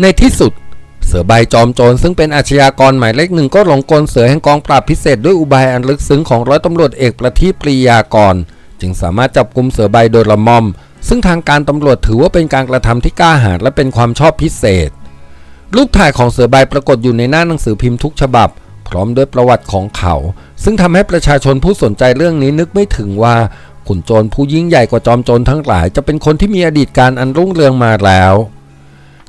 ในที่สุด เสือใบจอมโจรซึ่งเป็นอาชญากรหมายเลขหนึ่งก็หลงกลเสือแห่งกองปราบพิเศษด้วยอุบายอันลึกซึ้งของร้อยตำรวจเอกประทีปปรียากร จึงสามารถจับกลุ่มเสือใบโดยละม่อม ซึ่งทางการตำรวจถือว่าเป็นการกระทำที่กล้าหาญและเป็นความชอบพิเศษ รูปถ่ายของเสือใบปรากฏอยู่ในหน้าหนังสือพิมพ์ทุกฉบับ พร้อมด้วยประวัติของเขา ซึ่งทำให้ประชาชนผู้สนใจเรื่องนี้นึกไม่ถึงว่าขุนโจรผู้ยิ่งใหญ่กว่าจอมโจรทั้งหลาย จะเป็นคนที่มีอดีตการอันรุ่งเรืองมาแล้ว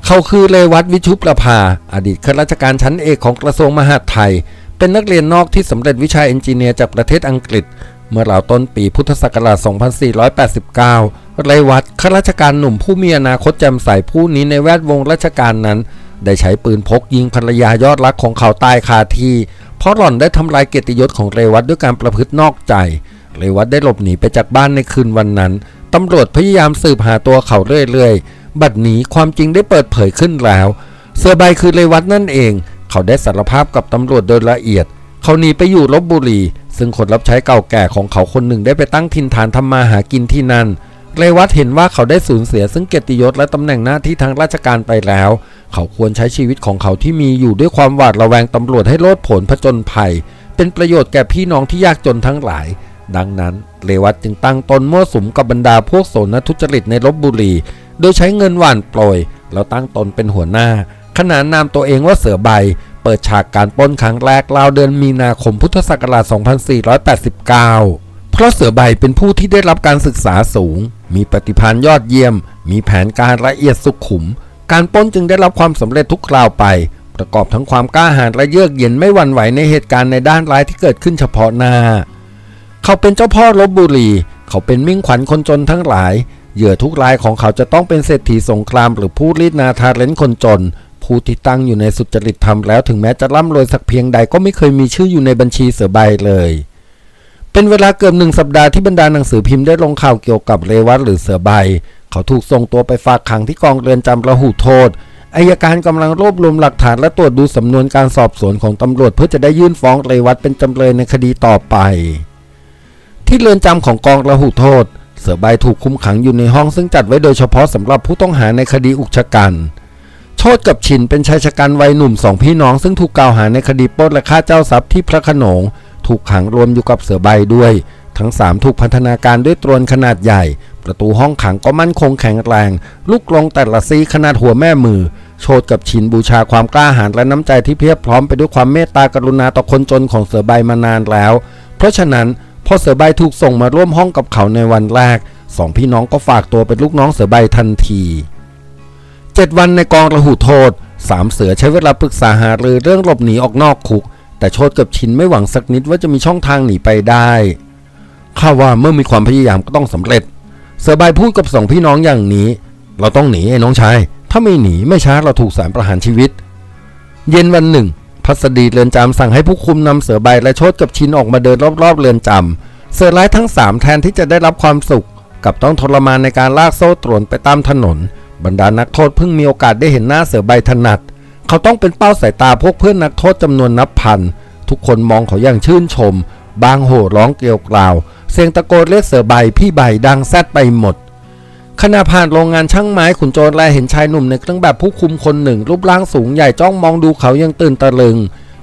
เขาคือเลวัตวิชุประภา อดีตข้าราชการชั้นเอกของกระทรวงมหาดไทย เป็นนักเรียนนอกที่สำเร็จวิชาเอนจิเนียร์จากประเทศอังกฤษ เมื่อราวต้นปีพุทธศักราช 2489 เลวัตข้าราชการหนุ่มผู้มีอนาคตแจ่มใสผู้นี้ในแวดวงราชการนั้น ได้ใช้ปืนพกยิงภรรยายอดรักของเขาตายคาที่ เพราะหล่อนได้ทำลายเกียรติยศของเรวัตด้วยการประพฤตินอกใจ เรวัตได้หลบหนีไปจากบ้านในคืนวันนั้นตำรวจพยายามสืบหาตัวเขาเรื่อยๆ บัดนี้ความจริงได้เปิดเผยขึ้นแล้วเสือใบคือเรวัตนั่นเอง เขาได้สารภาพกับตำรวจโดยละเอียด เขาหนีไปอยู่ลบบุรี ซึ่งคนรับใช้เก่าแก่ของเขาคนหนึ่งได้ไปตั้งถิ่นฐานทำมาหากินที่นั่นเรวัตเห็นว่าเขาได้สูญเสียซึ่งเกียรติยศและตำแหน่งหน้าที่ทางราชการไปแล้ว เขาควรใช้ชีวิตของเขาที่มีอยู่ด้วยความหวาดระแวงตำรวจให้โลดผลผจญภัย เป็นประโยชน์แก่พี่น้องที่ยากจนทั้งหลาย ดังนั้นเรวัตจึงตั้งตนมั่วสุมกับบรรดาพวกโสนทุจริตในลบบุรี โดยใช้เงินหว่านโปรย แล้วตั้งตนเป็นหัวหน้า ขนานนามตัวเองว่าเสือใบ เปิดฉากการปล้นครั้งแรกราวเดือนมีนาคมพุทธศักราช 2489 เพราะเสือใบเป็นผู้ที่ได้รับการศึกษาสูง มีปฏิภาณยอดเยี่ยม มีแผนการละเอียดสุขุม การปล้นจึงได้รับความสำเร็จทุกคราวไป ประกอบทั้งความกล้าหาญและเยือกเย็นไม่หวั่นไหวในเหตุการณ์ในด้านร้ายที่เกิดขึ้นเฉพาะหน้า เขาเป็นเจ้าพ่อลบบุรี เขาเป็นมิ่งขวัญคนจนทั้งหลาย เหยื่อทุกรายของเขาจะต้องเป็นเศรษฐีสงคราม หรือผู้รีดนาทาเล้นคนจน ผู้ที่ตั้งอยู่ในสุจริตธรรมแล้วถึงแม้จะร่ำรวยสักเพียงใดก็ไม่เคยมีชื่ออยู่ในบัญชีเสือใบเลย เป็นเวลาเกือบหนึ่งสัปดาห์ที่บรรดาหนังสือพิมพ์ได้ลงข่าวเกี่ยวกับเรวัตหรือเสือใบ เขาถูกส่งตัวไปฝากขังที่กองเรือนจำระหูโทษอายการกำลังรวบรวมหลักฐานและตรวจดูสำนวนการสอบสวนของตำรวจเพื่อจะได้ยื่นฟ้องเรวัตเป็นจำเลยในคดีต่อไป ที่เรือนจำของกองระหูโทษ เสือใบถูกคุมขังอยู่ในห้องซึ่งจัดไว้โดยเฉพาะสำหรับผู้ต้องหาในคดีอุกชะกันโชดกับชินเป็นชายชะกันวัยหนุ่มสองพี่น้องซึ่งถูกกล่าวหาในคดีปล้นและฆ่าเจ้าทรัพย์ที่พระโขนง ถูกขังรวมอยู่กับเสือใบด้วย ทั้งสามถูกพันธนาการด้วยตรวนขนาดใหญ่ ประตูห้องขังก็มั่นคงแข็งแรง ลูกลงแต่ละซีขนาดหัวแม่มือ โชดกับชินบูชาความกล้าหาญและน้ำใจที่เพียบพร้อมไปด้วยความเมตตากรุณาต่อคนจนของเสือใบมานานแล้ว เพราะฉะนั้น พอเสือใบถูกส่งมาร่วมห้องกับเขาในวันแรกสองพี่น้องก็ฝากตัวเป็นลูกน้องเสือใบทันทีเจ็ดวันในกองระหูโทษสามเสือใช้เวลาปรึกษาหารือเรื่องหลบหนีออกนอกคุก แต่โชดกับชินไม่หวังสักนิดว่าจะมีช่องทางหนีไปได้ข้าว่าเมื่อมีความพยายามก็ต้องสำเร็จ เสือใบพูดกับสองพี่น้องอย่างนี้ เราต้องหนีไอ้น้องชาย ถ้าไม่หนีไม่ช้าเราถูกสารประหารชีวิต เย็นวันหนึ่ง พัสดีเรือนจำสั่งให้ผู้คุมนำเสือใบและโชดกับชินออกมาเดินรอบๆเรือนจำเสือร้ายทั้งสามแทนที่จะได้รับความสุข กับต้องทรมานในการลากโซ่ตรวนไปตามถนน บรรดานักโทษเพิ่งมีโอกาสได้เห็นหน้าเสือใบถนัด เขาต้องเป็นเป้าสายตาพวกเพื่อนนักโทษจำนวนนับพัน ทุกคนมองเขาอย่างชื่นชม บางโห่ร้องเกลียวกล่าว เสียงตะโกนเรียกเสือใบพี่ใบดังแซดไปหมด ขณะผ่านโรงงานช่างไม้ขุนโจรแลเห็นชายหนุ่มในเครื่องแบบผู้คุมคนหนึ่ง รูปร่างสูงใหญ่จ้องมองดูเขายังตื่นตะลึง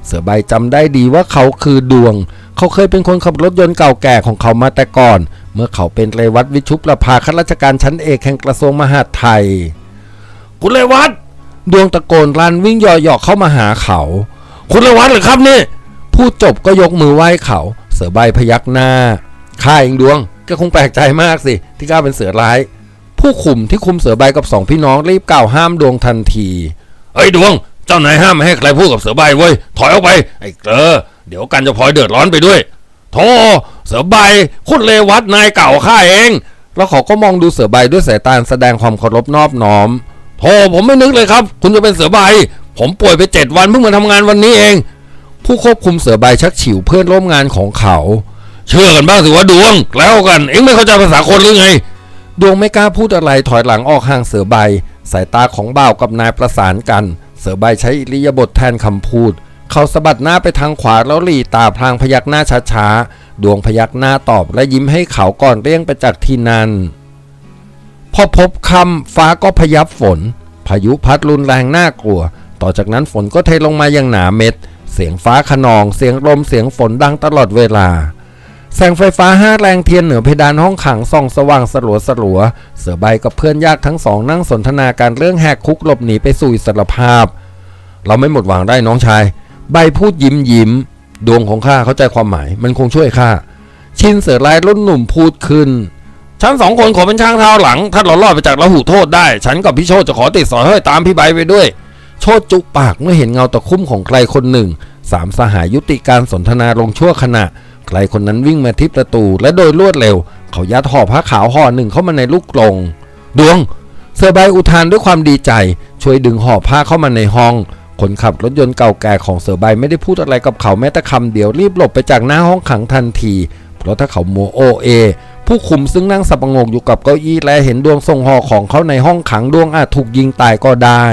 เสือใบจำได้ดีว่าเขาคือดวง เขาเคยเป็นคนขับรถยนต์เก่าแก่ของเขามาแต่ก่อน เมื่อเขาเป็นเรวัตวิชุประภาข้าราชการชั้นเอกแห่งกระทรวงมหาดไทย คุณเรวัตดวงตะโกนรันวิ่งย่อๆเข้ามาหาเขา คุณเรวัตเหรือครับนี่พูดจบก็ยกมือไหว้เขา เสือใบพยักหน้าข้าเองดวงก็คงแปลกใจมากสิที่ข้าเป็นเสือร้าย ผู้คุมที่คุมเสือใบกับสองพี่น้องรีบกล่าวห้ามดวงทันทีเฮ้ยดวง เจ้านายห้ามไม่ให้ใครพูดกับเสือใบเว้ยถอยออกไปไอ้เกลอเดี๋ยวกันจะพลอยเดือดร้อนไปด้วยโธ่เสือใบคุณเลวัตนายเก่าข้าเองแล้วเขาก็มองดูเสือใบด้วยสายตาแสดงความเคารพนอบน้อมโธ่ผมไม่นึกเลยครับ คุณจะเป็นเสือใบ ผมป่วยไปเจ็ดวันเพิ่งมาทำงานวันนี้เอง ผู้ควบคุมเสือใบชักฉิวเพื่อนร่วมงานของเขา เชื่อกันบ้างสิว่าดวง แล้วกัน เอ็งไม่เข้าใจภาษาคนหรือไง ดวงไม่กล้าพูดอะไรถอยหลังออกห่างเสือใบ สายตาของบ่าวกับนายประสานกัน เสือใบใช้อิริยาบถแทนคำพูด เขาสะบัดหน้าไปทางขวาแล้วหลีตาพลางพยักหน้าช้าๆ ดวงพยักหน้าตอบและยิ้มให้เขาก่อนเรี่ยงไปจากที่นั่นพอพบคำฟ้าก็พยับฝนพพายุพัดรุนแรงน่ากลัว ต่อจากนั้นฝนก็เทลงมาอย่างหนาเม็ด เสียงฟ้าขนอง เสียงลมเสียงฝนดังตลอดเวลา แสงไฟฟ้าห้าแรงเทียนเหนือเพดานห้องขังส่องสว่างสลัวสลัว เสือใบกับเพื่อนยากทั้งสองนั่งสนทนาการเรื่องแหกคุกหลบหนีไปสู่อิสรภาพ เราไม่หมดหวังได้น้องชาย ใบพูดยิ้มยิ้ม ดวงของข้าเข้าใจความหมาย มันคงช่วยข้า ชินเสือลายรุ่นหนุ่มพูดขึ้น ฉันสองคนขอเป็นช่างเท้าหลัง ถ้าเรารอดไปจากระหูโทษได้ ฉันกับพี่โชตจะขอติดสอยห้อยตามพี่ใบไปด้วย โชดจุกปากเมื่อเห็นเงาตะคุ่มของใครคนหนึ่ง สามสหายยุติการสนทนาลงชั่วขณะ ใครคนนั้นวิ่งมาที่ประตู และโดยรวดเร็ว เขายัดห่อผ้าขาวห่อหนึ่งเข้ามาในลูกกลง ดวงเสือใบอุทานด้วยความดีใจ ช่วยดึงห่อผ้าเข้ามาในห้อง คนขับรถยนต์เก่าแก่ของเสือใบไม่ได้พูดอะไรกับเขาแม้แต่คำเดียวรีบหลบไปจากหน้าห้องขังทันที เพราะถ้าเขาโมโอเอผู้คุมซึ่งนั่งสับงกอยู่กับเก้าอี้และเห็นดวงส่งห่อของเขาในห้องขังดวงอาจถูกยิงตายก็ได้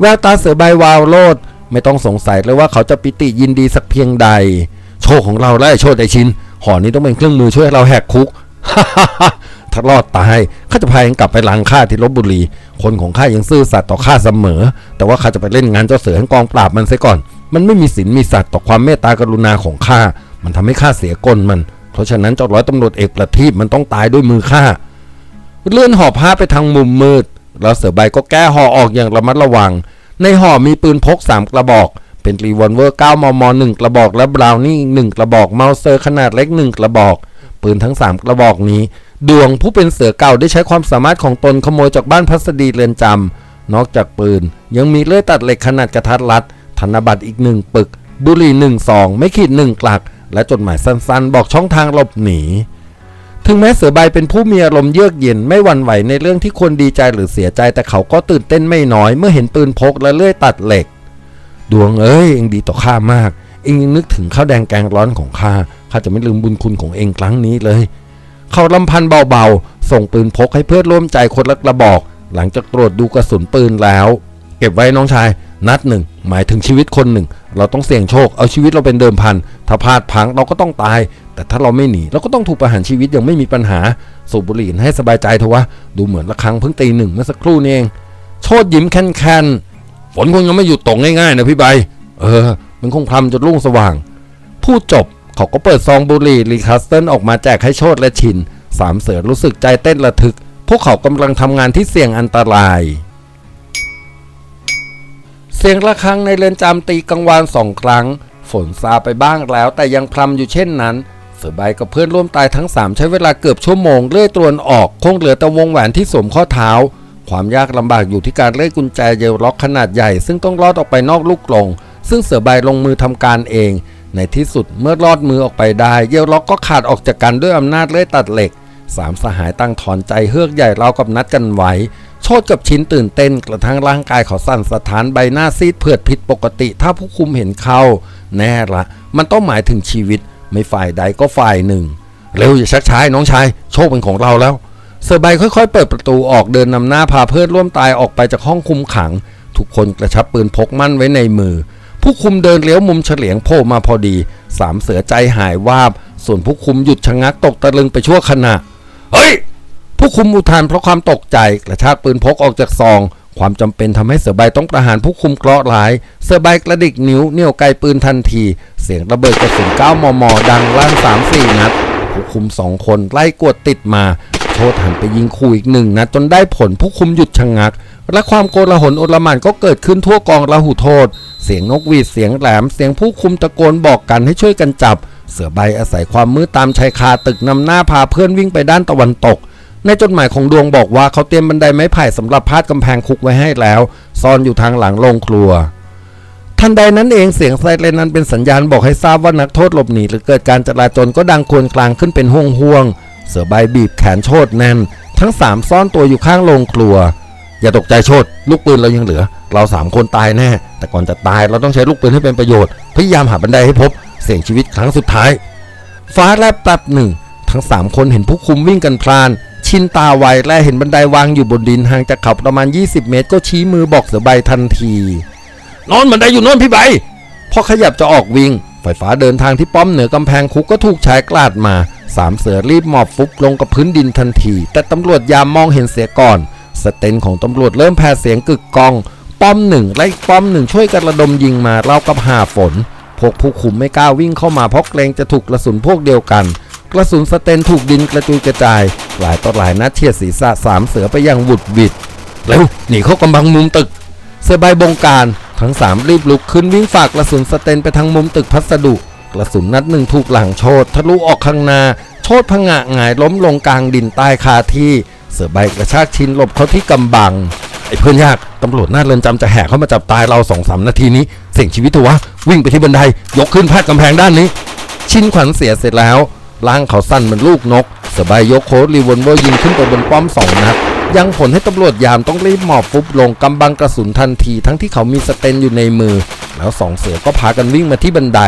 แววตาเสือใบวาวโลดไม่ต้องสงสัยเลยว่าเขาจะปิติยินดีสักเพียงใด โชคของเราและไอ้โชคไอชินห่อนี้ต้องเป็นเครื่องมือช่วยให้เราแหกคุกถ้ารอดตายข้าจะพาเองกลับไปล้างข้าที่ลบบุรี คนของข้ายังซื่อสัตย์ต่อข้าเสมอ แต่ว่าข้าจะไปเล่นงานเจ้าเสือให้กองปราบมันเสียก่อน มันไม่มีศีลมีสัตย์ต่อความเมตตากรุณาของข้า มันทำให้ข้าเสียกลมัน เพราะฉะนั้นเจ้าร้อยตำรวจเอกประทีปมันต้องตายด้วยมือข้า เลื่อนห่อผ้าไปทางมุมมืด แล้วเสือใบก็แก้ห่อออกอย่างระมัดระวัง ในห่อมีปืนพก3กระบอก เป็นรีวอลเวอร์ 9 มม 1 กระบอก และบราวนี่หนึ่งกระบอก เมาเซอร์ขนาดเล็ก 1 กระบอก ปืนทั้ง 3 กระบอกนี้ ดวงผู้เป็นเสือเก่าได้ใช้ความสามารถของตนขโมยจากบ้านพัสดีเรือนจำ นอกจากปืน ยังมีเลื่อยตัดเหล็กขนาดกระทัดรัด ธนบัตรอีกหนึ่งปึก บุหรี่หนึ่งซอง ไม่ขีดหนึ่งกลัก และจดหมายสั้นๆ บอกช่องทางหลบหนี ถึงแม้เสือใบเป็นผู้มีอารมณ์เยือกเย็นไม่หวั่นไหวในเรื่องที่คนดีใจหรือเสียใจแต่เขาก็ตื่นเต้นไม่น้อย เมื่อเห็นปืนพกและเลื่อยตัดเหล็ก ดวงเอ้ยเองดีต่อข้ามาก เองยังนึกถึงข้าวแดงแกงร้อนของข้าข้าจะไม่ลืมบุญคุณของเองครั้งนี้เลยเขาลำพันเบาๆ ส่งปืนพกให้เพื่อนร่วมใจคนละกระบอก หลังจากตรวจดูกระสุนปืนแล้ว เก็บไว้น้องชาย นัดหนึ่ง หมายถึงชีวิตคนหนึ่ง เราต้องเสี่ยงโชค เอาชีวิตเราเป็นเดิมพัน ถ้าพลาดพังเราก็ต้องตาย แต่ถ้าเราไม่หนีเราก็ต้องถูกประหารชีวิตยังไม่มีปัญหา สูบบุหรี่ให้สบายใจเถอะวะ ดูเหมือนละครั้งเพิ่งตีหนึ่งเมื่อสักครู่นี่เอง โชดยิ้มแค่นๆ ฝนคงยังไม่หยุดตกง่ายๆนะพี่ใบ เออ มันคงพรำจนรุ่งสว่าง พูดจบเขาก็เปิดซองบุหรี่รีคัสเติลออกมาแจกให้โชดและชินสามเสือรู้สึกใจเต้นระทึก พวกเขากำลังทำงานที่เสี่ยงอันตราย เสียงระฆังในเรือนจำตีกังวานสองครั้ง ฝนซาไปบ้างแล้วแต่ยังพรำอยู่เช่นนั้นเสือใบกับเพื่อนร่วมตายทั้งสามใช้เวลาเกือบชั่วโมงเลื่อยตรวนออก คงเหลือแต่วงแหวนที่สวมข้อเท้า ความยากลำบากอยู่ที่การเลื่อยกุญแจเยลล็อกขนาดใหญ่ ซึ่งต้องลอดออกไปนอกลูกกลงซึ่งเสือใบลงมือทำการเอง ในที่สุดเมื่อลอดมือออกไปได้ เยลล็อกก็ขาดออกจากกันด้วยอำนาจเลื่อยตัดเหล็กสามสหายตั้งถอนใจเฮือกใหญ่เรากับนัดกันไว้โชดกับชิ้นตื่นเต้นกระทั่งร่างกายเขาสั่นสะท้านใบหน้าซีดเผือดผิดปกติ ถ้าผู้คุมเห็นเข้าแน่ละมันต้องหมายถึงชีวิต ไม่ฝ่ายใดก็ฝ่ายหนึ่ง เร็วอย่าชักช้าน้องชาย โชคเป็นของเราแล้ว เซอร์ไบค่อยๆ เปิดประตูออกเดินนำหน้าพาเพื่อนร่วมตายออกไปจากห้องคุมขัง ทุกคนกระชับปืนพกมั่นไว้ในมือ ผู้คุมเดินเลี้ยวมุมเฉลียงโผล่มาพอดี สามเสือใจหายวาบ ส่วนผู้คุมหยุดชะงักตกตะลึงไปชั่วขณะ เฮ้ย ผู้คุมอุทานเพราะความตกใจกระชากปืนพกออกจากซอง ความจำเป็นทำให้เสือใบต้องประหารผู้คุมเคราะห์ร้าย เสือใบกระดิกนิ้วเหนี่ยวไกลปืนทันที เสียงระเบิดกระสุน9มม ดังลั่น3 4นัด ผู้คุมสองคนไล่กวดติดมา โชดหันไปยิงขู่อีกหนึ่งนัดจนได้ผลผู้คุมหยุดชะงัก และความโกลาหลอลหมานก็เกิดขึ้นทั่วกองละหูโทษ เสียงนกหวีดเสียงแหลม เสียงผู้คุมตะโกนบอกกันให้ช่วยกันจับ เสือใบอาศัยความมืดตามชายคาตึกนำหน้าพาเพื่อนวิ่งไปด้านตะวันตกในจดหมายของดวงบอกว่าเขาเตรียมบันไดไม้ไผ่สำหรับพาดกำแพงคุกไว้ให้แล้ว ซ่อนอยู่ทางหลังโรงครัว ทันใดนั้นเองเสียงไซเรนนั้นเป็นสัญญาณบอกให้ทราบว่านักโทษหลบหนีหรือเกิดการจลาจลก็ดังควรกลางขึ้นเป็นห่วงห่วงๆเสือใบบีบแขนโชดแน่น ทั้งสามซ่อนตัวอยู่ข้างโรงครัว อย่าตกใจโชดลูกปืนเรายังเหลือ เราสามคนตายแน่ แต่ก่อนจะตายเราต้องใช้ลูกปืนให้เป็นประโยชน์พยายามหาบันไดให้พบ เสี่ยงชีวิตครั้งสุดท้าย ฟ้าแลบแป๊บหนึ่ง ทั้งสามคนเห็นผู้คุมวิ่งกันพลาน ชินตาไวและเห็นบันไดวางอยู่บนดินห่างจากเขาประมาณ 20 เมตร ก็ชี้มือบอกเสือใบทันที นอนบันไดอยู่นอนพี่ใบพอขยับจะออกวิ่งไฟฟ้าเดินทางที่ป้อมเหนือกำแพงคุกก็ถูกชายกลาดมาสามเสือรีบหมอบฟุบลงกับพื้นดินทันที แต่ตำรวจยามมองเห็นเสียก่อน สเตนของตำรวจเริ่มแผ่เสียงกึกกอง ป้อมหนึ่งและอีกป้อมหนึ่งช่วยกันระดมยิงมาเล่ากับหาฝน พวกผู้คุมไม่กล้าวิ่งเข้ามาเพราะเกรงจะถูกกระสุนพวกเดียวกัน กระสุนสเตนถูกดินกระจุยกระจาย หลายต่อหลายนัดเฉียดศีรษะสามเสือไปอย่างหวุดหวิด เร็วหนีเข้ากำบังมุมตึก เสือใบบงการ ทั้งสามรีบลุกขึ้นวิ่งฝากกระสุนสเตนไปทางมุมตึกพัสดุ กระสุนนัดหนึ่งถูกหลังโชดทะลุออกข้างหน้า โชดพงะหงายล้มลงกลางดินใต้คาที่ เสือใบกระชากชินหลบเขาที่กำบัง ไอ้เพื่อนยาก ตำรวจหน้าเรือนจำจะแห่เข้ามาจับตายเราสองสามนาทีนี้ เสี่ยงชีวิตเถอะวะ วิ่งไปที่บันได ยกขึ้นพาดกำแพงด้านนี้ ชินขวัญเสียเสร็จแล้วร่างเขาสั้นเหมือนลูกนก สบายยกโค้ดรีวอลเวอร์ยิงขึ้นไปบนป้อมสองนัด ยังผลให้ตำรวจยามต้องรีบหมอบฟุบลงกำบังกระสุนทันทีทั้งที่เขามีสเตนอยู่ในมือ แล้วสองเสือก็พากันวิ่งมาที่บันได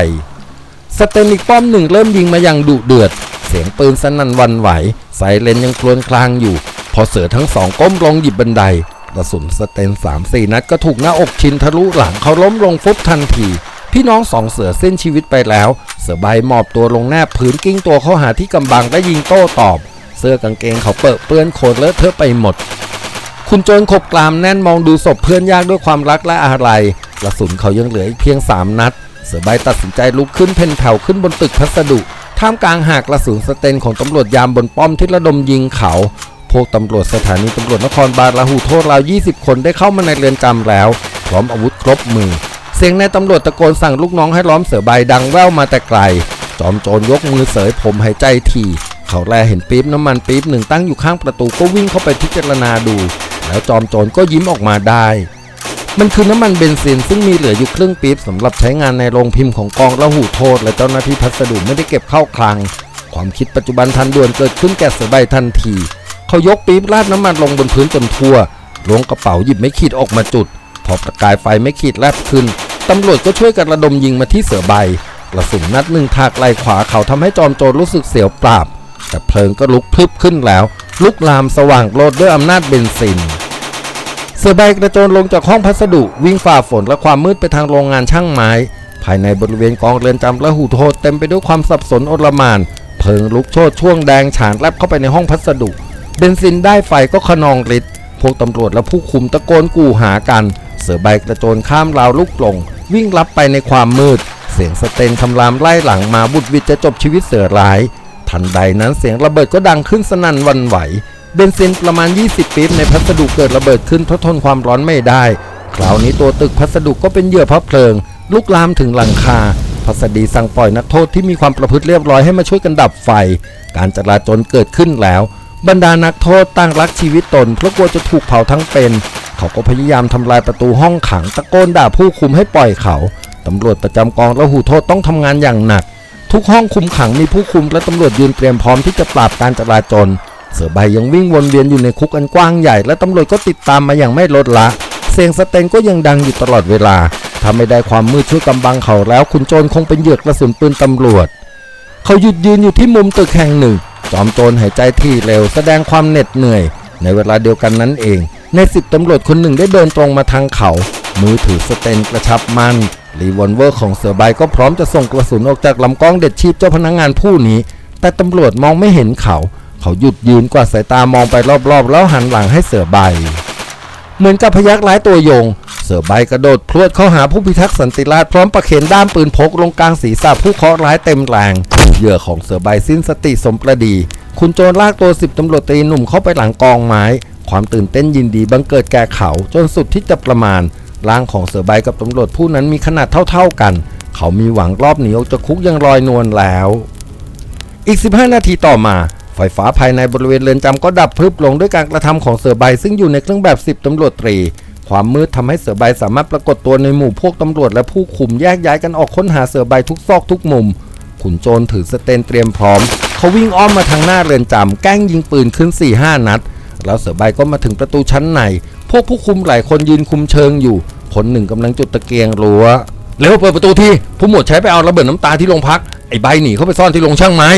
สเตนอีกป้อมหนึ่งเริ่มยิงมาอย่างดุเดือด เสียงปืนสนั่นวันไหวไซเรนยังครวญครางอยู่ พอเสือทั้งสองก้มลงหยิบบันไดกระสุนสเตนสามสี่นัดก็ถูกหน้าอกชินทะลุหลังเขาล้มลงฟุบทันที พี่น้องสองเสือเส้นชีวิตไปแล้ว เสือใบหมอบตัวลงแนบพื้นกิ้งตัวเข้าหาที่กำบังและยิงโต้ตอบ สื้อกางเกงเขาเปิดเปื้อนโคลนเลอะเทอะไปหมด คุณโจรขบกลามแน่นมองดูศพเพื่อนยากด้วยความรักและอาลัยกระสุนเขายังเหลืออีกเพียง 3 นัด เสือใบตัดสินใจลุกขึ้นเพ่นแถวขึ้นบนตึกพัสดุ ท่ามกลางหากกระสุนสเตนของตำรวจยามบนป้อมที่ระดมยิงเขา พวกตำรวจสถานีตำรวจนครบาลลาหูโทษราว 20 คนได้เข้ามาในเรือนจำแล้ว พร้อมอาวุธครบมือ เสียงในายตำรวจตะโกนสั่งลูกน้องให้ล้อมเสือใบดังแว่วมาแต่ไกล จอมโจรยกมือเสยผมหายใจที เขาแลเห็นปี๊บน้ำมันปี๊บหนึ่งตั้งอยู่ข้างประตูก็วิ่งเข้าไปพิจารณาดู แล้วจอมโจรก็ยิ้มออกมาได้ มันคือน้ำมันเบนซินซึ่งมีเหลืออยู่ครึ่งปี๊บสำหรับใช้งานในโรงพิมพ์ของกองละหูโทษ และเจ้าหน้าที่พัสดุไม่ได้เก็บเข้าคลัง ความคิดปัจจุบันทันด่วนเกิดขึ้นแก่เสือใบทันที เขายกปี๊บราดน้ำมันลงบนพื้นจนทั่วล้วงกระเป๋าหยิบไม่ขีดออกมาจุด พอประกายไฟไม่ขีดแลบขึ้นตำรวจก็ช่วยกันระดมยิงมาที่เสือใบกระสุนนัดหนึ่งถากไหล่ขวาเขาทำให้จอมโจรรู้สึกเสียวปราบ แต่เพลิงก็ลุกพลึบขึ้นแล้ว ลุกลามสว่างโลดด้วยอำนาจเบนซิน เสือใบกระโจนลงจากห้องพัสดุวิ่งฝ่าฝนและความมืดไปทางโรงงานช่างไม้ ภายในบริเวณกองเรือนจำและหูโทษเต็มไปด้วยความสับสนโอลมาน เพลิงลุกโชนช่วงแดงฉานแลบเข้าไปในห้องพัสดุ เบนซินได้ไฟก็ขนองฤทธิ์พวกตำรวจและผู้คุมตะโกนกู่หากัน เสือใบกระโจนข้ามราวลุกลง วิ่งลับไปในความมืด เสียงสเตนคำรามไล่หลังมาบุดวิดจะจบชีวิตเสือร้าย ทันใดนั้นเสียงระเบิดก็ดังขึ้นสนั่นวันไหว เบนซินประมาณ 20ปี๊บในพัสดุเกิดระเบิดขึ้นเพราะทนความร้อนไม่ได้ คราวนี้ตัวตึกพัสดุก็เป็นเหยื่อเพระเพลิง ลุกลามถึงหลังคาพัสดีสั่งปล่อยนักโทษที่มีความประพฤติเรียบร้อยให้มาช่วยกันดับไฟ การจราจรเกิดขึ้นแล้ว บรรดานักโทษตั้งรักชีวิตตนเพราะกลัวจะถูกเผาทั้งเป็น เขาก็พยายามทำลายประตูห้องขังตะโกนด่าผู้คุมให้ปล่อยเขาตำรวจประจำกองและหูโทษต้องทำงานอย่างหนัก ทุกห้องคุมขังมีผู้คุมและตำรวจยืนเตรียมพร้อมที่จะปราบการจราจร เสือใบยังวิ่งวนเวียนอยู่ในคุกอันกว้างใหญ่ และตำรวจก็ติดตามมาอย่างไม่ลดละ เสียงสเตนก็ยังดังอยู่ตลอดเวลาถ้าไม่ได้ความมืดช่วยกำบังเขาแล้วคุณโจรคงเป็นเหยื่อกระสุนปืนตำรวจ เขาหยุดยืนอยู่ที่มุมตึกแห่งหนึ่ง จอมโจรหายใจที่เร็วแสดงความเหน็ดเหนื่อย ในเวลาเดียวกันนั้นเอง ในสิบตำรวจคนหนึ่งได้เดินตรงมาทางเขา มือถือสเตนกระชับมันรีวอลเวอร์ของเสือใบก็พร้อมจะส่งกระสุนออกจากลำกล้องเด็ดชีพเจ้าพนักงานผู้นี้ แต่ตำรวจมองไม่เห็นเขา เขาหยุดยืนกว่าดสายตามองไปรอบๆ แล้วหันหลังให้เสือใบ เหมือนกับพยักร้ายตัวโยง เสือใบกระโดดพรวดเข้าหาผู้พิทักษ์สันติราษพร้อมประเคนด้ามปืนพกลงกลางศีรษะผู้เคราะห์ร้ายเต็มแรงเหยื่อของเสือใบสิ้นสติสมประดี คุณโจรลากตัวสิบตำรวจตรีหนุ่มเข้าไปหลังกองไม้ ความตื่นเต้นยินดีบังเกิดแก่เขาจนสุดที่จะประมาณ ร่างของเสือใบกับตำรวจผู้นั้นมีขนาดเท่าๆกัน เขามีหวังรอบหนีออกจากคุกยังลอยนวลแล้ว อีก 15 นาทีต่อมา ไฟฟ้าภายในบริเวณเรือนจำก็ดับพรึบลงด้วยการกระทำของเสือใบซึ่งอยู่ในเครื่องแบบ 10ตำรวจตรี ความมืดทำให้เสือใบสามารถปรากฏตัวในหมู่พวกตำรวจและผู้คุมแยกย้ายกันออกค้นหาเสือใบทุกซอกทุกมุม ขุนโจรถือสเตนเตรียมพร้อม เขาวิ่งอ้อมมาทางหน้าเรือนจำแกล้งยิงปืนขึ้น4-5นัด แล้วเสือใบก็มาถึงประตูชั้นใน พวกผู้คุมหลายคนยืนคุมเชิงอยู่ คนหนึ่งกำลังจุดตะเกียงรั้วเร็วเปิดประตูที่ผู้หมวดใช้ไปเอาระเบิดน้ำตาที่โรงพัก ไอ้ใบหนีเข้าไปซ่อนที่โรงช่างไม้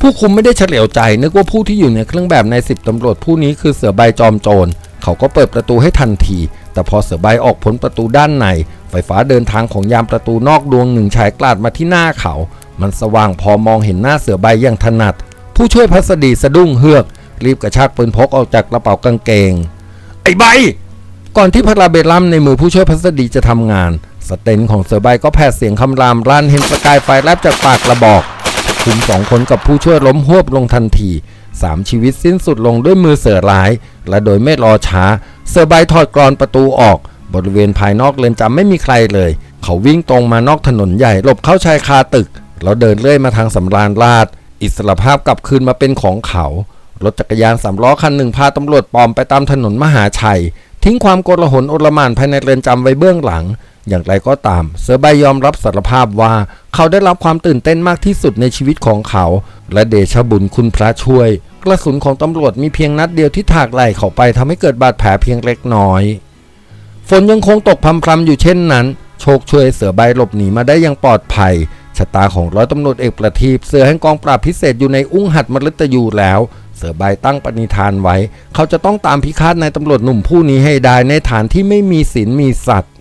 ผู้คุมไม่ได้เฉลียวใจ นึกว่าผู้ที่อยู่ในเครื่องแบบในสิบตำรวจผู้นี้คือเสือใบจอมโจร เขาก็เปิดประตูให้ทันที แต่พอเสือใบออกพ้นประตูด้านใน ไฟฟ้าเดินทางของยามประตูนอกดวงหนึ่งฉายกลาดมาที่หน้าเขา มันสว่างพอมองเห็นหน้าเสือใบอย่างถนัด ผู้ช่วยพัสดีสะดุ้งเฮือก รีบกระชากปืนพกออกจากกระเป๋ากางเกง ไอ้ใบ ก่อนที่พาราเบลัมในมือผู้ช่วยพัสดีจะทำงาน สเตนของเสือใบก็แผดเสียงคำรามรานเห็นประกายไฟแลบจากปากกระบอกคุมสองคนกับผู้ช่วยล้มหวบลงทันทีสามชีวิตสิ้นสุดลงด้วยมือเสือร้าย และโดยไม่รอช้า เสือใบถอดกรอนประตูออก บริเวณภายนอกเรือนจำไม่มีใครเลย เขาวิ่งตรงมานอกถนนใหญ่หลบเข้าชายคาตึก แล้วเดินเลื่อยมาทางสำราญราชอิสรภาพกลับคืนมาเป็นของเขา รถจักรยานสามล้อคันหนึ่งพาตำรวจปลอมไปตามถนนมหาชัย ทิ้งความโกลาหลโอลมานภายในเรือนจำไว้เบื้องหลัง อย่างไรก็ตามเสือใบยอมรับสารภาพว่า เขาได้รับความตื่นเต้นมากที่สุดในชีวิตของเขา และเดชบุญคุณพระช่วย กระสุนของตำรวจมีเพียงนัดเดียวที่ถากไหล่เขาไปทำให้เกิดบาดแผลเพียงเล็กน้อย ฝนยังคงตกพรำๆอยู่เช่นนั้น โชคช่วยเสือใบหลบหนีมาได้อย่างปลอดภัยชะตาของร้อยตำรวจเอกประทีปเสือแห่งกองปราบพิเศษอยู่ในอุ้งหัดมฤตยูแล้ว เสือใบตั้งปณิธานไว้ เขาจะต้องตามพิฆาตนายตำรวจหนุ่มผู้นี้ให้ได้ในฐานที่ไม่มีศีลมีสัตว์